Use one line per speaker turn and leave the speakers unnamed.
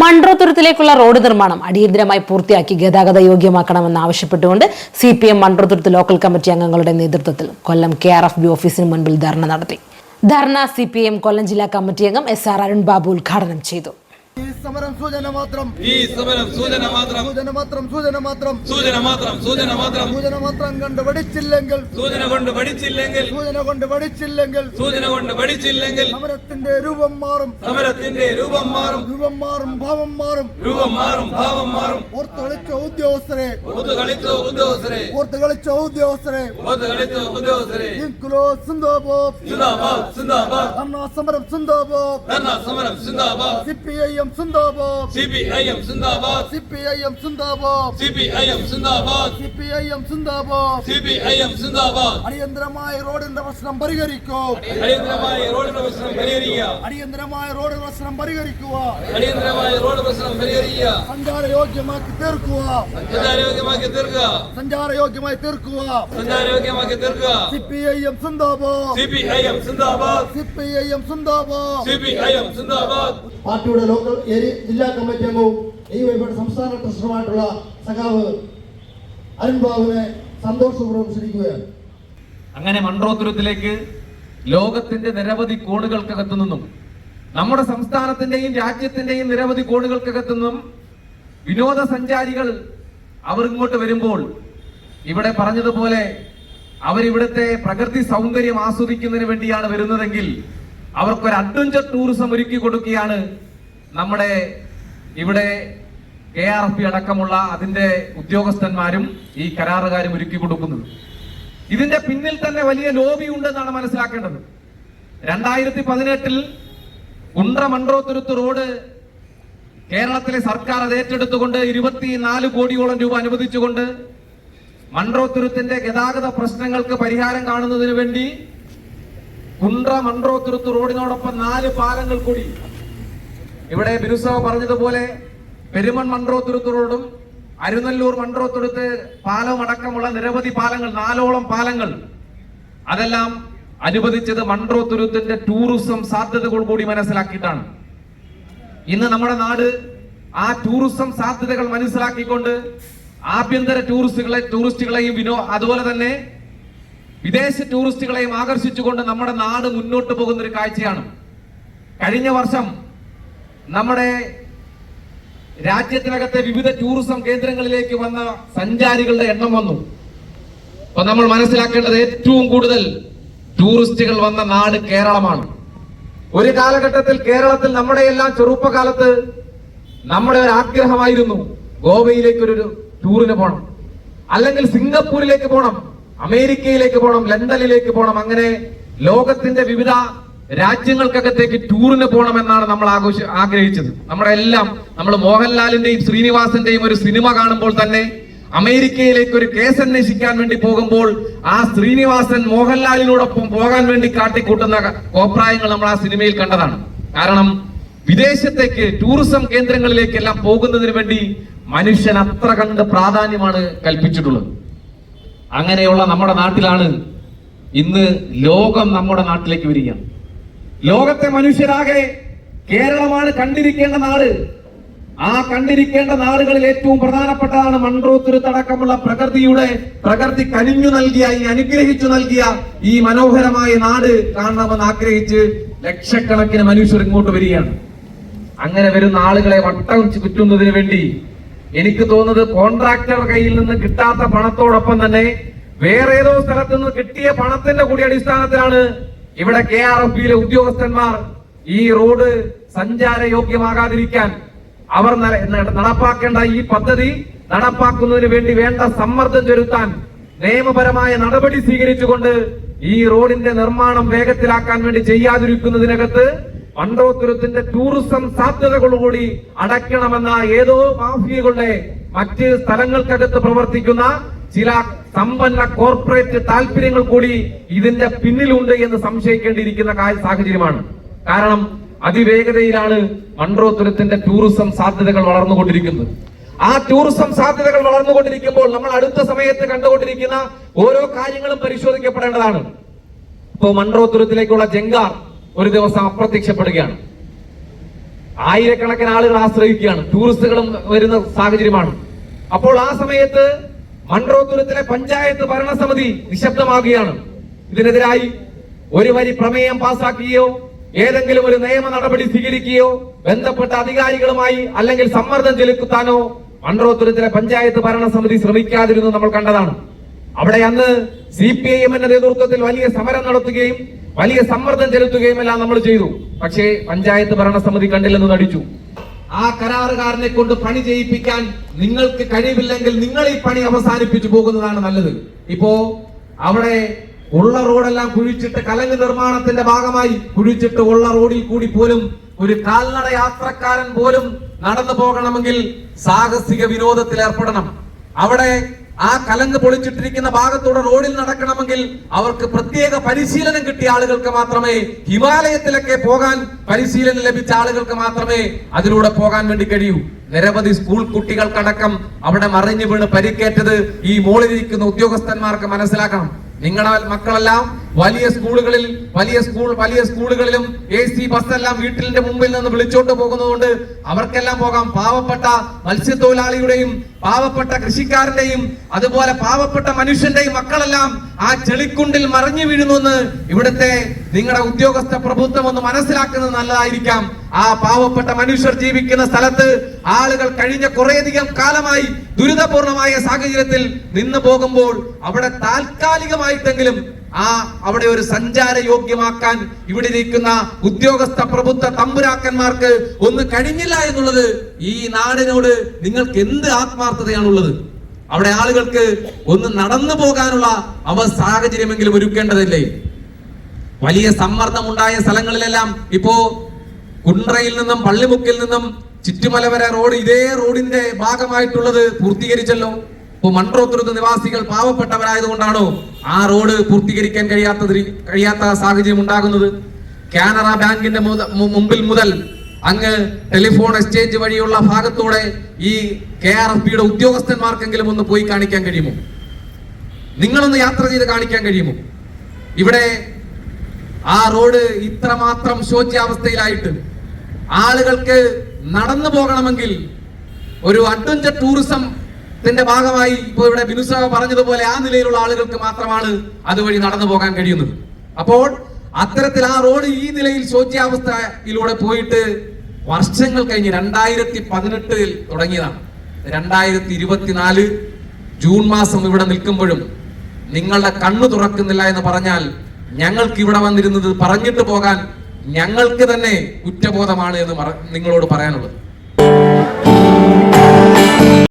മൺട്രോത്തുരത്തിലേക്കുള്ള road നിർമ്മാണം അടിയന്തരമായി പൂർത്തിയാക്കി ഗതാഗത യോഗ്യമാക്കണമെന്ന് ആവശ്യപ്പെട്ടുകൊണ്ട് C P M Munroethuruthu local committee അംഗങ്ങളുടെ നേതൃത്വത്തിൽ Kollam K R F B ഓഫീസിന് മുൻപിൽ ധർണ നടത്തി. ധർണ സി പി എം കൊല്ലം ജില്ലാ കമ്മിറ്റി അംഗം എസ് ആർ അരുൺ ബാബു ഉദ്ഘാടനം ചെയ്തു.
സമരം സൂചന മാത്രം.
ഈ സമരം സൂചന മാത്രം.
സൂചന മാത്രം സൂചന മാത്രം.
സൂചന മാത്രം സൂചന മാത്രം.
സൂചന മാത്രം കണ്ട് പഠിച്ചില്ലെങ്കിൽ
സൂചന കൊണ്ട് പഠിച്ചില്ലെങ്കിൽ
സൂചന കൊണ്ട് പഠിച്ചില്ലെങ്കിൽ
സൂചന കൊണ്ട് പഠിച്ചില്ലെങ്കിൽ
സമരത്തിന്റെ രൂപം മാറും.
സമരത്തിന്റെ രൂപം മാറും.
രൂപം മാറും ഭാവം മാറും.
രൂപം മാറും ഭാവം മാറും.
ഓർത്ത് കളിച്ച ഉദ്യോഗസ്ഥരെ
ഓർത്ത് കളിച്ച ഉദ്യോഗസ്ഥരെ.
ഓർത്ത് കളിച്ച ഉദ്യോഗസ്ഥരെ.
ഓർത്ത് കളിച്ച ഉദ്യോഗസ്ഥരെ.
ഇൻക്ലോ സിന്ദാബാദ്
സിന്ദാബാദ് സിന്ദാബാദ്
ധർണാ സമരം സിന്ദാബാദ്
ധർണ സമരം സിന്ദാബാദ്
സിപിഐഎം എം സിന്ദാബാദ്
സിപിഐഎം സിന്ദാബാദ്.
സി പി ഐ എം സിന്ദാബാദ്.
സി പി ഐ സിന്ദാബാദ്.
സി പി ഐ എം സിന്ദാബാദ്.
സി പി ഐ എം സിന്ദാബാദ്.
അടിയന്തരമായ റോഡിന്റെ പ്രശ്നം പരിഹരിക്കൂ.
അടിയന്തരമായ റോഡ് പ്രശ്നം പരിഹരിക്കുക.
അടിയന്തരമായ റോഡ് പ്രശ്നം പരിഹരിക്കുക
അടിയന്തരമായ റോഡ് പ്രശ്നം പരിഹരിക്കുക.
സഞ്ചാരയോഗ്യമാക്കി തീർക്കുക.
സഞ്ചാരയോഗ്യമാക്കി തീർക്കുക.
സഞ്ചാരയോഗ്യമായി തീർക്കുക.
സഞ്ചാരയോഗ്യമാക്കി തീർക്കുക.
സി പി ഐ എം സിന്ദാബാദ്.
സി പി ഐ എം സിന്ദാബാദ്.
സി പി ഐ എം സിന്ദാബാദ്.
സി പി ഐ എം സിന്ദാബാദ്.
പാർട്ടിയുടെ ലോക്കൽ ഏരിയ ജില്ലാ കമ്മിറ്റി അംഗവും ഈ വൈബയുടെ സംസ്ഥാന ട്രഷറുമായിട്ടുള്ള സഖാവ് അരുൺ ബാബുവിനെ സന്തോഷപൂർവം ക്ഷണിക്കുകയാണ്
അങ്ങനെ മൺറോത്തുരത്തിലേക്ക് ലോകത്തിന്റെ നിരവധി കോണുകൾക്കകത്തു നിന്നും നമ്മുടെ സംസ്ഥാനത്തിന്റെയും രാജ്യത്തിന്റെയും നിരവധി കോടുകൾക്കകത്തുനിന്നും വിനോദസഞ്ചാരികൾ അവർ ഇങ്ങോട്ട് വരുമ്പോൾ ഇവിടെ പറഞ്ഞതുപോലെ അവരിവിടുത്തെ പ്രകൃതി സൗന്ദര്യം ആസ്വദിക്കുന്നതിന് വേണ്ടിയാണ് വരുന്നതെങ്കിൽ അവർക്കൊരു അഡ്വഞ്ചർ ടൂറിസം ഒരുക്കി കൊടുക്കുകയാണ് നമ്മുടെ ഇവിടെ കെ ആർ പി അടക്കമുള്ള അതിന്റെ ഉദ്യോഗസ്ഥന്മാരും ഈ കരാറുകാരും ഒരുക്കി കൊടുക്കുന്നത്. ഇതിന്റെ പിന്നിൽ തന്നെ വലിയ ലോബി ഉണ്ടെന്നാണ് മനസ്സിലാക്കേണ്ടത്. രണ്ടായിരത്തി പതിനെട്ടിൽ കുണ്ട്ര റോഡ് കേരളത്തിലെ സർക്കാർ അത് ഏറ്റെടുത്തുകൊണ്ട് ഇരുപത്തിനാല് കോടിയോളം രൂപ അനുവദിച്ചുകൊണ്ട് മൺറോത്തുരുത്തിന്റെ ഗതാഗത പ്രശ്നങ്ങൾക്ക് പരിഹാരം കാണുന്നതിന് വേണ്ടി കുണ്ട്ര മൺട്രോത്തുരുത്ത് റോഡിനോടൊപ്പം നാല് പാലങ്ങൾ കൂടി. ഇവിടെ ബിരുസവ പറഞ്ഞതുപോലെ പെരുമൺ മൺട്രോത്തുരുത്ത് റോഡും അരുനല്ലൂർ മൺട്രോത്തുരുത്ത് പാലവും അടക്കമുള്ള നിരവധി പാലങ്ങൾ നാലോളം പാലങ്ങൾ. അതെല്ലാം അനുവദിച്ചത് മൺട്രോ തുരുത്തിന്റെ ടൂറിസം സാധ്യതകൾ കൂടി മനസ്സിലാക്കിയിട്ടാണ്. ഇന്ന് നമ്മുടെ നാട് ആ ടൂറിസം സാധ്യതകൾ മനസ്സിലാക്കിക്കൊണ്ട് ആഭ്യന്തര ടൂറിസ്റ്റുകളെ ടൂറിസ്റ്റുകളെയും വിനോ അതുപോലെ തന്നെ വിദേശ ടൂറിസ്റ്റുകളെയും ആകർഷിച്ചുകൊണ്ട് നമ്മുടെ നാട് മുന്നോട്ട് പോകുന്ന ഒരു കാഴ്ചയാണ്. കഴിഞ്ഞ വർഷം നമ്മുടെ രാജ്യത്തിനകത്തെ വിവിധ ടൂറിസം കേന്ദ്രങ്ങളിലേക്ക് വന്ന സഞ്ചാരികളുടെ എണ്ണം വന്നു. അപ്പൊ നമ്മൾ മനസ്സിലാക്കേണ്ടത് ഏറ്റവും കൂടുതൽ ടൂറിസ്റ്റുകൾ വന്ന നാട് കേരളമാണ്. ഒരു കാലഘട്ടത്തിൽ കേരളത്തിൽ നമ്മുടെ എല്ലാം ചെറുപ്പകാലത്ത് നമ്മുടെ ഒരു ആഗ്രഹമായിരുന്നു ഗോവയിലേക്ക് ഒരു ടൂറിന് പോകണം അല്ലെങ്കിൽ സിംഗപ്പൂരിലേക്ക് പോകണം അമേരിക്കയിലേക്ക് പോകണം ലണ്ടനിലേക്ക് പോകണം അങ്ങനെ ലോകത്തിന്റെ വിവിധ രാജ്യങ്ങൾക്കകത്തേക്ക് ടൂറിന് പോകണമെന്നാണ് നമ്മൾ ആഘോഷ ആഗ്രഹിച്ചത്. നമ്മുടെ എല്ലാം നമ്മൾ മോഹൻലാലിന്റെയും ശ്രീനിവാസന്റെയും ഒരു സിനിമ കാണുമ്പോൾ തന്നെ അമേരിക്കയിലേക്ക് ഒരു കേസ് അന്വേഷിക്കാൻ വേണ്ടി പോകുമ്പോൾ ആ ശ്രീനിവാസൻ മോഹൻലാലിനോടൊപ്പം പോകാൻ വേണ്ടി കാട്ടിക്കൂട്ടുന്ന കോപ്രായങ്ങൾ നമ്മൾ ആ സിനിമയിൽ കണ്ടതാണ്. കാരണം വിദേശത്തേക്ക് ടൂറിസം കേന്ദ്രങ്ങളിലേക്കെല്ലാം പോകുന്നതിന് വേണ്ടി മനുഷ്യൻ അത്ര കണ്ട് പ്രാധാന്യമാണ് കൽപ്പിച്ചിട്ടുള്ളത്. അങ്ങനെയുള്ള നമ്മുടെ നാട്ടിലാണ് ഇന്ന് ലോകം നമ്മുടെ നാട്ടിലേക്ക് വരികയാണ്. ലോകത്തെ മനുഷ്യരാകെ കേരളമാണ് കണ്ടിരിക്കേണ്ട നാട്. ആ കണ്ടിരിക്കേണ്ട നാടുകളിൽ ഏറ്റവും പ്രധാനപ്പെട്ടതാണ് മൺട്രോത്തുരുത്തടക്കമുള്ള പ്രകൃതിയുടെ പ്രകൃതി കനിഞ്ഞു നൽകിയ ഈ അനുഗ്രഹിച്ചു നൽകിയ ഈ മനോഹരമായ നാട് കാണണമെന്ന് ആഗ്രഹിച്ച് ലക്ഷക്കണക്കിന് മനുഷ്യർ ഇങ്ങോട്ട് വരികയാണ്. അങ്ങനെ വരുന്ന ആളുകളെ വട്ടം ചുറ്റുന്നതിന് വേണ്ടി എനിക്ക് തോന്നുന്നത് കോൺട്രാക്ടർ കയ്യിൽ നിന്ന് കിട്ടാത്ത പണത്തോടൊപ്പം തന്നെ വേറെ ഏതോ സ്ഥലത്ത് നിന്ന് കിട്ടിയ പണത്തിന്റെ കൂടി അടിസ്ഥാനത്തിലാണ് ഇവിടെ കെ ആർ എഫ് ഉദ്യോഗസ്ഥന്മാർ ഈ റോഡ് സഞ്ചാരയോഗ്യമാകാതിരിക്കാൻ അവർ നടപ്പാക്കേണ്ട ഈ പദ്ധതി നടപ്പാക്കുന്നതിന് വേണ്ടി വേണ്ട സമ്മർദ്ദം ചെലുത്താൻ നിയമപരമായ നടപടി സ്വീകരിച്ചുകൊണ്ട് ഈ റോഡിന്റെ നിർമ്മാണം വേഗത്തിലാക്കാൻ വേണ്ടി ചെയ്യാതിരിക്കുന്നതിനകത്ത് മണ്ടോത്തുരത്തിന്റെ ടൂറിസം സാധ്യതകളോടുകൂടി അടയ്ക്കണമെന്ന ഏതോ മാഫിയകളുടെ മറ്റ് സ്ഥലങ്ങൾക്കകത്ത് പ്രവർത്തിക്കുന്ന ചില സമ്പന്ന കോർപ്പറേറ്റ് താല്പര്യങ്ങൾ കൂടി ഇതിന്റെ പിന്നിലുണ്ട് എന്ന് സംശയിക്കേണ്ടിയിരിക്കുന്ന സാഹചര്യമാണ്. കാരണം അതിവേഗതയിലാണ് മൺട്രോത്തുരത്തിന്റെ ടൂറിസം സാധ്യതകൾ വളർന്നുകൊണ്ടിരിക്കുന്നത്. ആ ടൂറിസം സാധ്യതകൾ വളർന്നുകൊണ്ടിരിക്കുമ്പോൾ നമ്മൾ അടുത്ത സമയത്ത് കണ്ടുകൊണ്ടിരിക്കുന്ന ഓരോ കാര്യങ്ങളും പരിശോധിക്കപ്പെടേണ്ടതാണ്. ഇപ്പോ മൺട്രോത്തുരത്തിലേക്കുള്ള ജങ്കാർ ഒരു ദിവസം അപ്രത്യക്ഷപ്പെടുകയാണ്. ആയിരക്കണക്കിന് ആളുകൾ ആശ്രയിക്കുകയാണ്. ടൂറിസ്റ്റുകളും വരുന്ന സാഹചര്യമാണ്. അപ്പോൾ ആ സമയത്ത് മൺട്രോത്തുരത്തിലെ പഞ്ചായത്ത് ഭരണസമിതി നിശബ്ദമാകുകയാണ്. ഇതിനെതിരായി ഒരു വരി പ്രമേയം പാസാക്കുകയോ ഏതെങ്കിലും ഒരു നിയമ നടപടി സ്വീകരിക്കുകയോ ബന്ധപ്പെട്ട അധികാരികളുമായി അല്ലെങ്കിൽ സമ്മർദ്ദം ചെലുത്താനോ മൺറോത്തുരത്തിലെ പഞ്ചായത്ത് ഭരണസമിതി ശ്രമിക്കാതിരുന്നു നമ്മൾ കണ്ടതാണ്. അവിടെ അന്ന് സി പി ഐ എമ്മിന്റെ നേതൃത്വത്തിൽ വലിയ സമരം നടത്തുകയും വലിയ സമ്മർദ്ദം ചെലുത്തുകയും എല്ലാം നമ്മൾ ചെയ്തു. പക്ഷേ പഞ്ചായത്ത് ഭരണസമിതി കണ്ടില്ലെന്ന് നടിച്ചു. ആ കരാറുകാരനെ കൊണ്ട് പണി ചെയ്യിപ്പിക്കാൻ നിങ്ങൾക്ക് കഴിവില്ലെങ്കിൽ നിങ്ങൾ ഈ പണി അവസാനിപ്പിച്ചു പോകുന്നതാണ് നല്ലത്. ഇപ്പോ അവിടെ ഉള്ള റോഡെല്ലാം കുഴിച്ചിട്ട് കലങ്ങ് നിർമ്മാണത്തിന്റെ ഭാഗമായി കുഴിച്ചിട്ട് ഉള്ള റോഡിൽ കൂടി പോലും ഒരു കാൽനട യാത്രക്കാരൻ പോലും നടന്നു പോകണമെങ്കിൽ സാഹസിക വിനോദത്തിൽ ഏർപ്പെടണം. അവിടെ ആ കലങ്ങ് പൊളിച്ചിട്ടിരിക്കുന്ന ഭാഗത്തൂടെ റോഡിൽ നടക്കണമെങ്കിൽ അവർക്ക് പ്രത്യേക പരിശീലനം കിട്ടിയ ആളുകൾക്ക് മാത്രമേ ഹിമാലയത്തിലൊക്കെ പോകാൻ പരിശീലനം ലഭിച്ച ആളുകൾക്ക് മാത്രമേ അതിലൂടെ പോകാൻ വേണ്ടി കഴിയൂ. നിരവധി സ്കൂൾ കുട്ടികൾക്കടക്കം അവിടെ മറിഞ്ഞു വീണ് പരിക്കേറ്റത് ഈ മോളിലിരിക്കുന്ന ഉദ്യോഗസ്ഥന്മാർക്ക് മനസ്സിലാക്കണം. നിങ്ങളുടെ മക്കളെല്ലാം വലിയ സ്കൂളുകളിൽ വലിയ സ്കൂൾ വലിയ സ്കൂളുകളിലും എ സി എല്ലാം വീട്ടിലിന്റെ മുമ്പിൽ നിന്ന് വിളിച്ചോണ്ട് പോകുന്നതുകൊണ്ട് അവർക്കെല്ലാം പോകാം. പാവപ്പെട്ട മത്സ്യത്തൊഴിലാളിയുടെയും പാവപ്പെട്ട കൃഷിക്കാരന്റെയും അതുപോലെ പാവപ്പെട്ട മനുഷ്യന്റെയും മക്കളെല്ലാം ആ ചെളിക്കുണ്ടിൽ മറിഞ്ഞു വീഴുന്നു ഇവിടുത്തെ നിങ്ങളുടെ ഉദ്യോഗസ്ഥ പ്രഭുത്വം ഒന്ന് മനസ്സിലാക്കുന്നത് നല്ലതായിരിക്കാം. ആ പാവപ്പെട്ട മനുഷ്യർ ജീവിക്കുന്ന സ്ഥലത്ത് ആളുകൾ കഴിഞ്ഞ കുറേയധികം കാലമായി ദുരിതപൂർണമായ സാഹചര്യത്തിൽ നിന്ന് പോകുമ്പോൾ അവിടെ താൽക്കാലികമായിട്ടെങ്കിലും ആ അവിടെ ഒരു സഞ്ചാര യോഗ്യമാക്കാൻ ഇവിടെ ഇരിക്കുന്ന ഉദ്യോഗസ്ഥ പ്രബുദ്ധ തമ്പുരാക്കന്മാർക്ക് ഒന്ന് കഴിഞ്ഞില്ല എന്നുള്ളത് ഈ നാടിനോട് നിങ്ങൾക്ക് എന്ത് ആത്മാർത്ഥതയാണുള്ളത്? അവിടെ ആളുകൾക്ക് ഒന്ന് നടന്നു പോകാനുള്ള അവ സാഹചര്യമെങ്കിലും ഒരുക്കേണ്ടതല്ലേ? വലിയ സമ്മർദ്ദം ഉണ്ടായ സ്ഥലങ്ങളിലെല്ലാം ഇപ്പോ കുണ്ട്രയിൽ നിന്നും പള്ളിമുക്കിൽ നിന്നും ചുറ്റുമല വരെ റോഡ് ഇതേ റോഡിന്റെ ഭാഗമായിട്ടുള്ളത് പൂർത്തീകരിച്ചല്ലോ. ഇപ്പൊ മൺട്രോത്തുരുത്ത് നിവാസികൾ പാവപ്പെട്ടവരായതുകൊണ്ടാണോ ആ റോഡ് പൂർത്തീകരിക്കാൻ കഴിയാത്ത കഴിയാത്ത സാഹചര്യം ഉണ്ടാകുന്നത്? കാനറ ബാങ്കിന്റെ മുമ്പിൽ മുതൽ അങ്ങ് ടെലിഫോൺ എക്സ്ചേഞ്ച് വഴിയുള്ള ഭാഗത്തൂടെ ഈ കെ ആർ എഫ് ബിയുടെ ഉദ്യോഗസ്ഥന്മാർക്കെങ്കിലും ഒന്ന് പോയി കാണിക്കാൻ കഴിയുമോ? നിങ്ങളൊന്ന് യാത്ര ചെയ്ത് കാണിക്കാൻ കഴിയുമോ? ഇവിടെ ആ റോഡ് ഇത്രമാത്രം ശോച്യാവസ്ഥയിലായിട്ട് ആളുകൾക്ക് നടന്നു പോകണമെങ്കിൽ ഒരു അഡ്വഞ്ചർ ടൂറിസത്തിന്റെ ഭാഗമായി ഇപ്പോൾ ഇവിടെ ബിനുസ പറഞ്ഞതുപോലെ ആ നിലയിലുള്ള ആളുകൾക്ക് മാത്രമാണ് അതുവഴി നടന്നു പോകാൻ കഴിയുന്നത്. അപ്പോൾ അത്തരത്തിൽ ആ റോഡ് ഈ നിലയിൽ ശോച്യാവസ്ഥയിലൂടെ പോയിട്ട് വർഷങ്ങൾ കഴിഞ്ഞ് രണ്ടായിരത്തി പതിനെട്ടിൽ തുടങ്ങിയതാണ്. രണ്ടായിരത്തി ഇരുപത്തിനാല് ജൂൺ മാസം ഇവിടെ നിൽക്കുമ്പോഴും നിങ്ങളുടെ കണ്ണു തുറക്കുന്നില്ല എന്ന് പറഞ്ഞാൽ ഞങ്ങൾക്ക് ഇവിടെ വന്നിരുന്നത് പറഞ്ഞിട്ട് പോകാൻ ഞങ്ങൾക്ക് തന്നെ കുറ്റബോധമാണ് എന്ന് നിങ്ങളോട് പറയാനുള്ളത്.